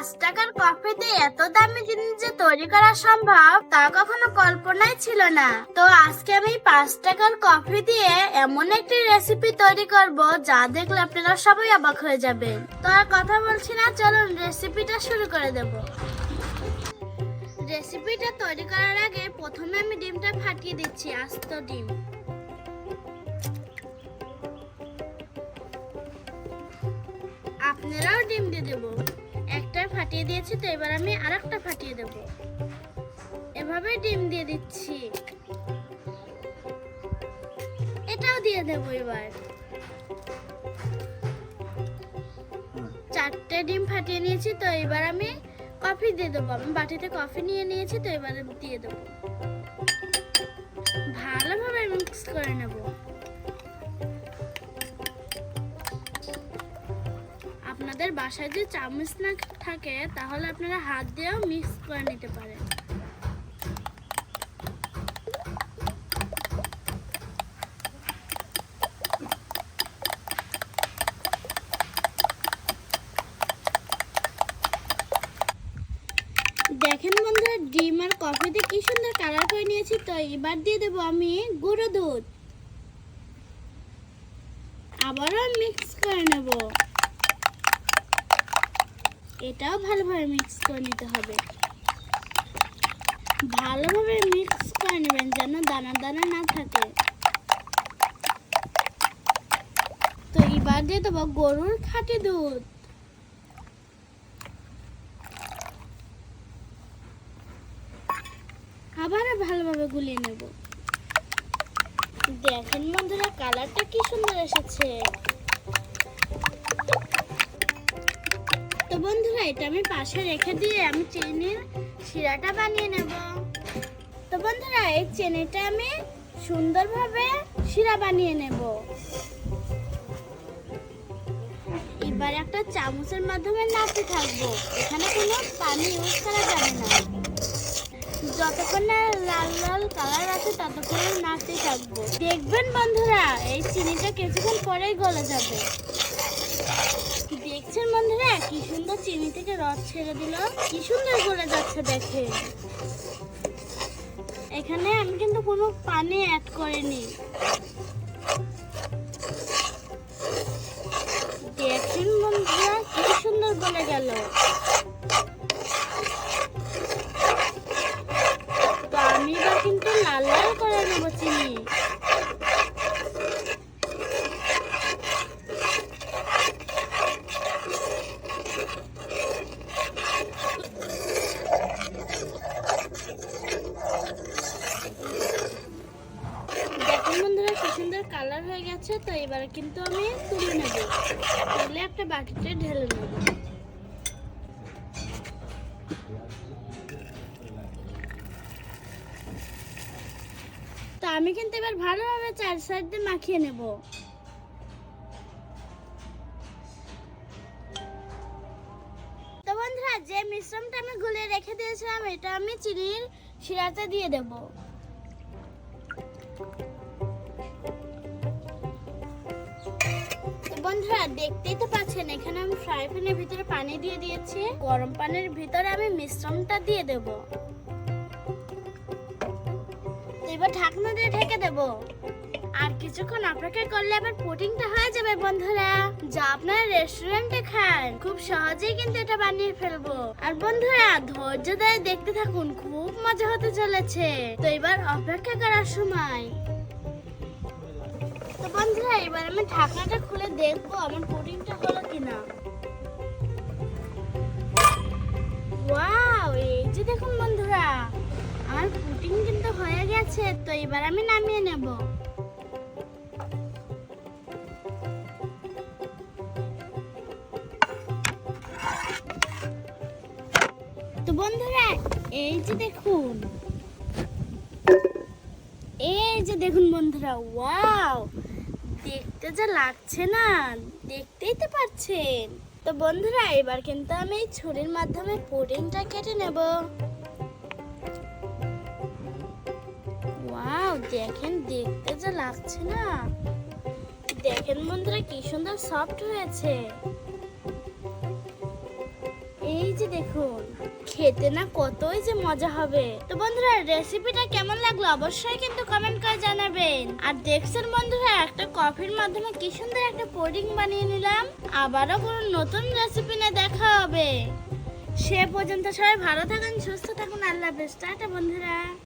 পাঁচ টাকার কফিতে এত দামি জিনিস যে তৈরি করা সম্ভব, তা কখনো কল্পনাই ছিল না। তো আজকে আমি পাঁচ টাকার কফি দিয়ে এমন একটি রেসিপি তৈরি করব, যা দেখলে আপনারা সবাই অবাক হয়ে যাবেন। তো আর কথা বলছি না, চলুন রেসিপিটা শুরু করে দেব। রেসিপিটা তৈরি করার আগে প্রথমে আমি ডিমটা ফাটিয়ে দিচ্ছি, আস্ত ডিম। আপনারাও ডিম দিয়ে দেবো। ফাটিয়ে দিয়েছি তো, এবার আমি আর একটা ফাটিয়ে দেব। এভাবে ডিম দিয়ে দিচ্ছি। এটাও দিয়ে দেব এবার। চারটে ডিম ফাটিয়ে নিয়েছি তো, এবার আমি কফি দিয়ে দেবো। আমি বাটিতে কফি নিয়ে নিয়েছি তো, এবার দিয়ে দেবো। বাসায় যদি চামচ না থাকে, তাহলে আপনারা হাত দিয়েও মিক্স করে নিতে পারেন। দেখেন বন্ধুরা, ডিম আর কফিতে কি সুন্দর কালার করে নিয়েছি। তো এবার দিয়ে দেবো আমি গুঁড়ো দুধ। আবারও মিক্স করে নেব। এটাও ভালোভাবে মিক্স করে নিতে হবে। ভালোভাবে মিক্স করে নেবেন যেন দানা দানা না থাকে। তো এবার দিয়ে দেবো গরুর খাঁটি দুধ। আবারও ভালোভাবে গুলিয়ে নেব। দেখেন বন্ধুরা কালারটা কি সুন্দর এসেছে। বন্ধুরা, এটা আমি পাশে রেখে দিয়ে আমি চিনির শিরাটা বানিয়ে নেব। তো বন্ধুরা, এই চিনিটা আমি সুন্দরভাবে শিরা বানিয়ে নেব। এবার একটা চামচের মাধ্যমে নাড়তে থাকব। এখানে কোনো পানি ইউজ করা যাবে না। যতক্ষণ না লাল লাল কালার আছে, ততক্ষণ নাড়তে থাকব। দেখবেন বন্ধুরা, এই চিনিটা কিছুক্ষণ পরেই গলে যাবে। দেখছেন বন্ধুরা? কি সুন্দর চিনি থেকে রস ছেড়ে দিল। কি সুন্দর গলে যাচ্ছে দেখে। এখানে আমি কিন্তু কোনো পানি অ্যাড করিনি। দেখছেন বন্ধুরা, কি সুন্দর গলে গেল। তো আমি কিন্তু লাল লাল করে নেব চিনি দেখুন বন্ধুরা কি সুন্দর কালার হয়ে গেছে, তো এবার কিন্তু আমি তুলে নেব। তুলে একটা বাটিতে ঢেলে নেব। তো আমি কিন্তু এবার ভালোভাবে চার সাইড দিয়ে মাখিয়ে নেব। বন্ধুরা যে মিশ্রণটা আমি গুলে রেখে দিয়েছিলাম, এটা আমি চিনির শিরাতে দিয়ে দেবো। বন্ধুরা, দেখতেই তো পাচ্ছেন, এখানে আমি ফ্রাই প্যানের ভিতরে পানি দিয়ে দিয়েছি। গরম পানির ভিতরে আমি মিশ্রণটা দিয়ে দেব। এবার ঢাকনা দিয়ে ঢেকে দেব। আর কিছুক্ষণ অপেক্ষা করলে আবার পুডিংটা হয়ে যাবে, বন্ধুরা। যা আপনারা রেস্টুরেন্টে খান, খুব সহজেই কিন্তু এটা বানিয়ে ফেলব। আর বন্ধুরা, ধৈর্য ধরে দেখতে থাকুন, খুব মজা হতে চলেছে। তো এবার অপেক্ষা করার সময়। তো বন্ধুরা, এবার আমি ঢাকনাটা খুলে দেখব আমার পুডিংটা হলো কিনা। ওয়াও, এই যে দেখুন বন্ধুরা, আমার পুডিং কিন্তু হয়ে গেছে, তো এবার আমি নামিয়ে নেব। বন্ধুরা, এই যে দেখুন। এই যে দেখুন বন্ধুরা, ওয়াও! দেখতে যা লাগছে না, দেখতেই তো পাচ্ছেন। তো বন্ধুরা, এবার কিন্তু আমি এই ছুরির মাধ্যমে পুডিংটা কেটে নেব। ওয়াও, দেখেন, দেখতে যা লাগছে না। দেখেন বন্ধুরা, কি সুন্দর সফট হয়েছে। এই দেখুন। খেতে না কতই যে মজা হবে। তো বন্ধুরা রেসিপিটা কেমন লাগল অবশ্যই কিন্তু কমেন্ট করে জানাবেন। আর দেখছেন বন্ধুরা, একটা কফির মাধ্যমে কি সুন্দর একটা পোডিং বানিয়ে নিলাম। আবারও কোনো নতুন রেসিপি নিয়ে দেখা হবে। সে পর্যন্ত সবাই ভালো থাকুন, সুস্থ থাকুন। আল্লাহ হাফেজ। টাটা বন্ধুরা।